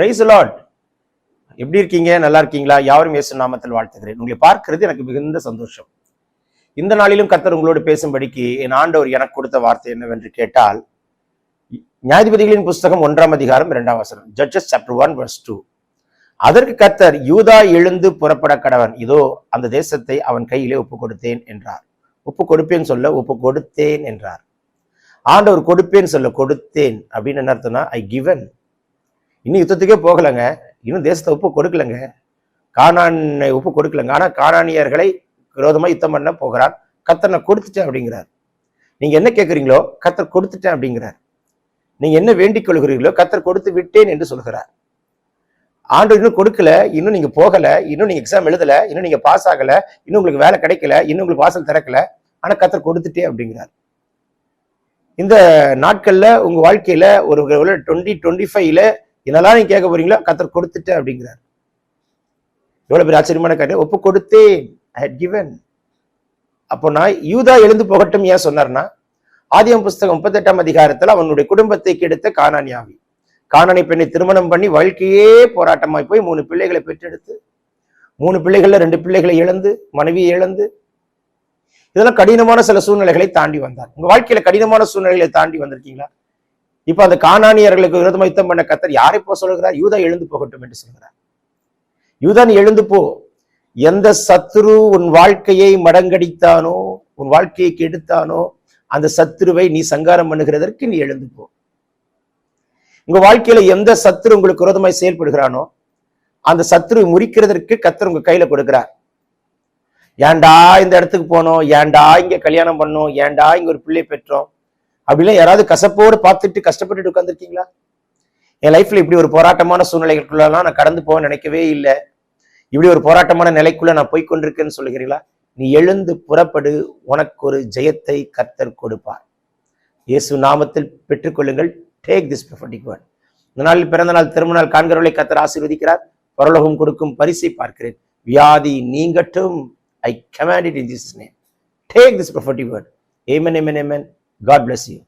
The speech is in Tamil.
ரைஸ் லாட் எப்படி இருக்கீங்க? நல்லா இருக்கீங்களா? யாவரும் இயேசு நாமத்தில் வாழ்த்துகிறேன். உங்களை பார்க்கிறது எனக்கு மிகுந்த சந்தோஷம். இந்த நாளிலும் கர்த்தர் உங்களோடு பேசும்படிக்கு என் ஆண்டவர் எனக்கு கொடுத்த வார்த்தை என்னவென்று கேட்டால் நியாயாதிபதிகளின் புஸ்தகம் ஒன்றாம் அதிகாரம் இரண்டாம் வசனம் judges chapter one verse two அதற்கு கர்த்தர் யூதா எழுந்து புறப்பட கடவன். இதோ அந்த தேசத்தை அவன் கையிலே ஒப்பு கொடுத்தேன் என்றார். ஒப்பு கொடுப்பேன் சொல்ல ஒப்பு கொடுத்தேன் என்றார். ஆண்டவர் கொடுப்பேன் சொல்ல கொடுத்தேன் அப்படின்னு என்ன அர்த்தம்னா ஐ கிவன் இன்னும் யுத்தத்துக்கே போகலைங்க. இன்னும் தேசத்தை ஒப்பு கொடுக்கலைங்க. காணானை ஒப்பு கொடுக்கலங்க. ஆனால் காணானியர்களை விரோதமாக யுத்தம் பண்ண போகிறார். கத்தர் நான் கொடுத்துட்டேன் அப்படிங்கிறார். நீங்கள் என்ன கேட்குறீங்களோ கத்தர் கொடுத்துட்டேன் அப்படிங்கிறார். நீங்கள் என்ன வேண்டிக் கொள்கிறீர்களோ கத்தர் கொடுத்து விட்டேன் என்று சொல்கிறார். ஆண்டு இன்னும் கொடுக்கல இன்னும் நீங்கள் போகலை இன்னும் நீங்கள் எக்ஸாம் எழுதலை இன்னும் நீங்கள் பாஸ் ஆகலை இன்னும் உங்களுக்கு வேலை கிடைக்கல இன்னும் உங்களுக்கு வாசல் திறக்கல. ஆனால் கத்தர் கொடுத்துட்டே அப்படிங்கிறார். இந்த நாட்களில் உங்கள் வாழ்க்கையில் ஒரு டுவெண்ட்டி டுவெண்ட்டி ஃபைவ்ல இதெல்லாம் நீங்க கேட்க போறீங்களோ? கத்தர் கொடுத்துட்டு அப்படிங்கிறார். எவ்வளவு பெரிய ஆச்சரியமான காரியம். ஒப்பு கொடுத்தேன். ஐ ஹட் கிவன் அப்போ நான் யூதா எழுந்து போகட்டும் ஏன் சொன்னார்னா ஆதியம் புஸ்தகம் முப்பத்தெட்டாம் அதிகாரத்துல அவனுடைய குடும்பத்தை கெடுத்த கானானியாவி காணனை பெண்ணை திருமணம் பண்ணி வாழ்க்கையே போராட்டமாய் போய் மூணு பிள்ளைகளை பெற்றெடுத்து மூணு பிள்ளைகள்ல ரெண்டு பிள்ளைகளை இழந்து மனைவியை இழந்து இதெல்லாம் கடினமான சில சூழ்நிலைகளை தாண்டி வந்தார். உங்க வாழ்க்கையில கடினமான சூழ்நிலைகளை தாண்டி வந்திருக்கீங்களா? இப்ப அந்த காணானியர்களுக்கு விரோதமா யுத்தம் பண்ண கத்தர் யாரை போ சொல்கிறார் யூதா எழுந்து போகட்டும் என்று சொல்கிறார் யூதா நீ எழுந்து போ. எந்த சத்ரு உன் வாழ்க்கையை மடங்கடித்தானோ உன் வாழ்க்கையை கெடுத்தானோ அந்த சத்ருவை நீ சங்காரம் பண்ணுகிறதற்கு நீ எழுந்து போ. உங்க வாழ்க்கையில எந்த சத்ரு உங்களுக்கு விரோதமாய் செயல்படுகிறானோ அந்த சத்ரு முறிக்கிறதற்கு கத்தர் உங்க கையில கொடுக்கிறார். ஏன்டா இந்த இடத்துக்கு போனோம்? ஏன்டா இங்க கல்யாணம் பண்ணோம்? ஏன்டா இங்க ஒரு பிள்ளை பெற்றோம்? அப்படிலாம் யாராவது கசப்போடு பார்த்துட்டு கஷ்டப்பட்டுட்டு உட்காந்துருக்கீங்களா என் லைஃப்ல இப்படி ஒரு போராட்டமான சூழ்நிலைகளுக்குள்ளலாம் நான் கடந்து போக நினைக்கவே இல்லை. இப்படி ஒரு போராட்டமான நிலைக்குள்ள நான் போய் கொண்டிருக்கேன்னு சொல்லுகிறீங்களா நீ எழுந்து புறப்படு உனக்கு ஒரு ஜெயத்தை கர்த்தர் கொடுப்பார். இயேசு நாமத்தில் பெற்றுக்கொள்ளுங்கள் டேக் திஸ் ப்ரொஃபட்டிக் வேர்ட் இந்த நாளில் பிறந்த நாள் திருமண நாள் காண்கிறவர்களை கர்த்தர் ஆசீர்வதிக்கிறார். பரலோகம் கொடுக்கும் பரிசை பார்க்கிறேன். வியாதி நீங்கட்டும். I command it in this name take this prophetic word amen amen amen god bless you